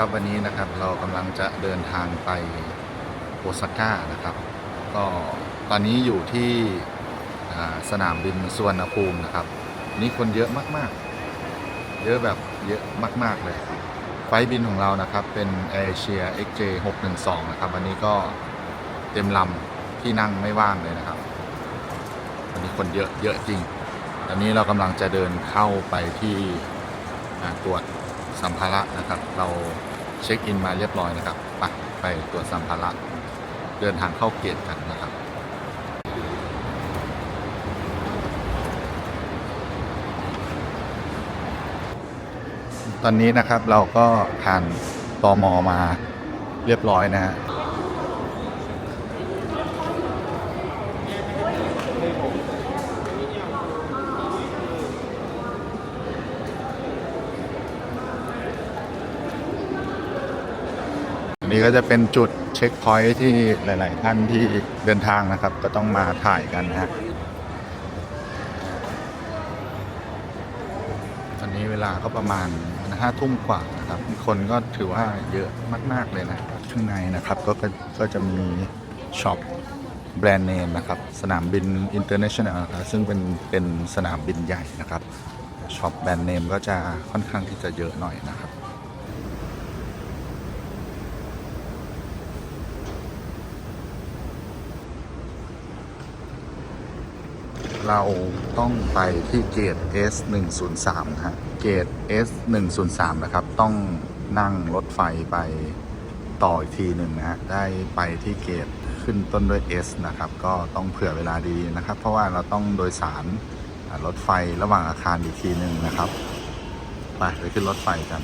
ครับวันนี้นะครับเรากำลังจะเดินทางไปโอซาก้านะครับ ก็ตอนนี้อยู่ที่สนามบินสุวรรณภูมินะครับนนี้คนเยอะมากๆ เยอะแบบเยอะมาก ๆ เลย ไฟบินของเรานะครับเป็นเอเชีย XJ 612นะครับวันนี้ก็เต็มลำที่นั่งไม่ว่างเลยนะครับวันนี้คนเยอะเยอะจริง ตอนนี้เรากำลังจะเดินเข้าไปที่ตรวจสัมภาระนะครับ เรา เช็คอินมาเรียบร้อยนะครับไปไปตรวจสัมภาระเดินทางเข้าเกตกันนะครับตอนนี้นะครับเราก็ผ่านตอมอมาเรียบร้อยนะฮะ อันนี้ก็จะเป็นจุดเช็คพอยท์ที่หลาย ๆ ท่านที่เดินทางนะครับ ก็ต้องมาถ่ายกันนะฮะตอนนี้เวลาก็ประมาณห้าทุ่มกว่านะครับ คนก็ถือว่าเยอะมาก ๆ เลยนะข้างในนะครับก็ก็ก็จะมีช็อปแบรนด์เนมนะครับ สนามบินอินเตอร์เนชั่นแนลนะครับซึ่งเป็นเป็นสนามบินใหญ่นะครับช็อปแบรนด์เนมก็จะค่อนข้างที่จะเยอะหน่อยนะครับ เราต้องไปที่เกต S 1 0 3นะฮะ เกต S 1 0 3 นะครับ ต้องนั่งรถไฟไปต่ออีกทีหนึ่งนะฮะ ได้ไปที่เกตขึ้นต้นด้วย S นะครับ ก็ต้องเผื่อเวลาดีนะครับ เพราะว่าเราต้องโดยสารรถไฟระหว่างอาคารอีกทีหนึ่งนะครับ ไปไปขึ้นรถไฟกัน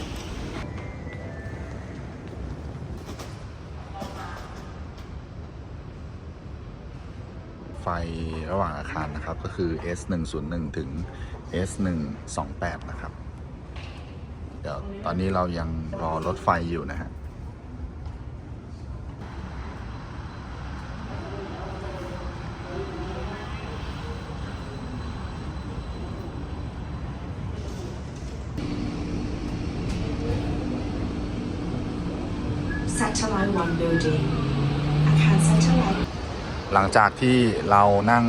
ไฟระหว่างอาคารนะครับ ก็คือ S 1 0 1 ถึง S 1 2 8 นะครับ เดี๋ยวตอนนี้เรายังรอรถไฟอยู่นะฮะ Satellite One Building อาคาร Satellite หลังจากที่เรานั่ง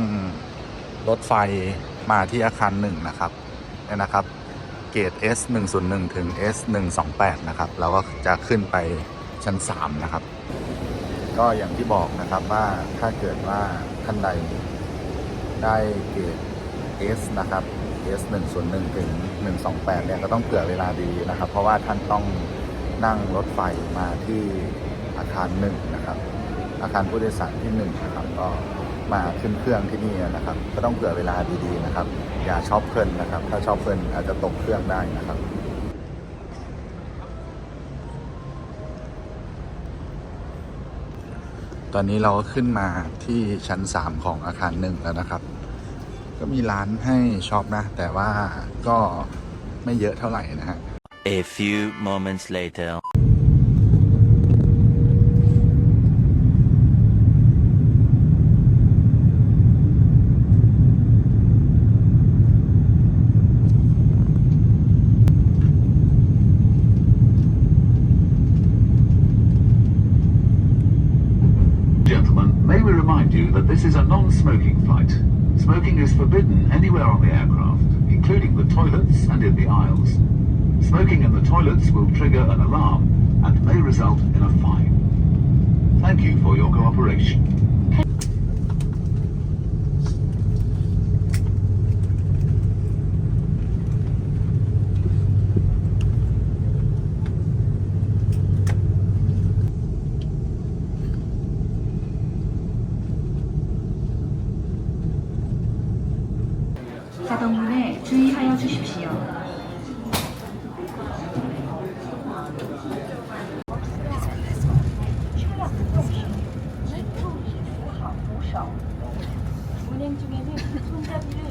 รถไฟมาที่อาคารหนึ่งนะครับเนี่ยนะครับ เกต S 1 0 1ถึง S 1 2 8นะครับ เราก็จะขึ้นไปชั้น 3 นะครับ ก็อย่างที่บอกนะครับว่าถ้าเกิดว่าท่านใดได้เกต S นะครับ S 1 0 1ถึง 128 เนี่ยก็ต้องเผื่อเวลาดีนะครับ เพราะว่าท่านต้องนั่งรถไฟมาที่อาคารหนึ่งนะครับ อาคารผู้โดยสารที่หนึ่งนะครับก็มาขึ้นเครื่องที่นี่นะครับ ก็ต้องเผื่อเวลาดีๆนะครับ อย่าชอบเพลินนะครับ ถ้าชอบเพลินอาจจะตกเครื่องได้นะครับตอนนี้เราก็ขึ้นมาที่ชั้น 3 ของอาคารหนึ่งแล้วนะครับ ก็มีร้านให้ช็อปนะ แต่ว่าก็ไม่เยอะเท่าไหร่นะฮะ A few moments later. This is a non-smoking flight. Smoking is forbidden anywhere on the aircraft, including the toilets and in the aisles. Smoking in the toilets will trigger an alarm and may result in a fine. Thank you for your cooperation. 자동문에 주의하여 주십시오. 운행 중에는 손잡이를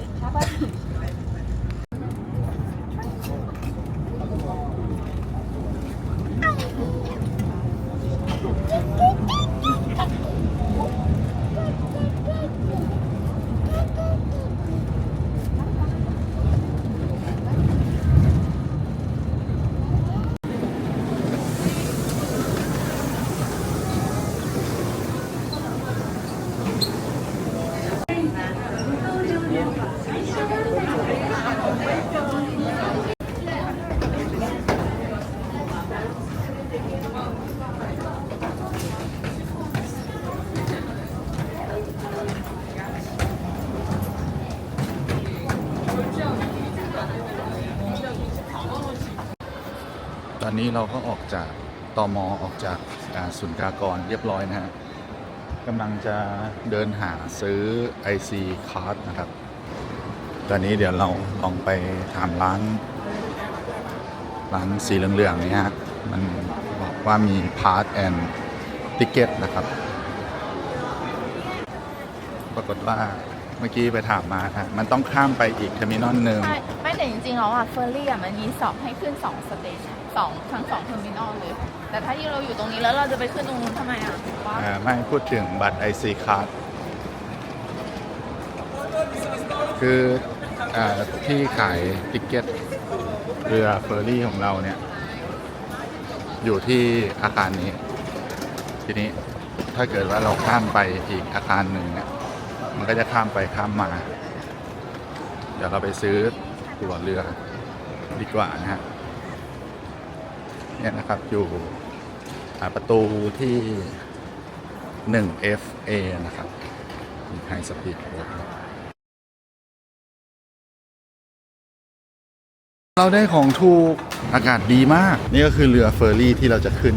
อนนี้เราก็ออกจากตอมอออกจากศูนย์กากรเรียบร้อยนะฮะกำลังจะเดินหาซื้อ IC card นะครับ ตอนนี้เดี๋ยวเราลองไปถามร้าน ร้านสีเหลืองๆนี่ฮะ มันบอกว่ามี part and ticket นะครับ ปรากฏว่าเมื่อกี้ไปถามมาฮะมันต้องข้ามไปอีกเทอร์มินอลหนึ่ง ใช่ ไม่แต่จริงๆแล้วอะเฟอร์รี่อะมันมีสองให้ขึ้นสองสเตชัน สองทั้งสองเทอร์มินอลเลย แต่ถ้าที่เราอยู่ตรงนี้แล้วเราจะไปขึ้นตรงนู้นทำไมอะว้าอ่าไม่พูดถึงบัตร IC card คืออาที่ขายติกเก็ตเรือเฟอร์รี่ของเราเนี่ย อยู่ที่อาคารนี้ ทีนี้ถ้าเกิดว่าเราข้ามไปอีกอาคารหนึ่งเนี่ยมันก็จะข้ามไปข้ามมา เดี๋ยวเราไปซื้อตั๋วเรือดีกว่านะฮะ เนี่ยนะครับอยู่ประตูที่ 1 FA นะครับมีไฮสปีดโค้ดเราได้ของถูกอากาศดีมาก นี่ก็คือเรือเฟอร์รี่ที่เราจะขึ้น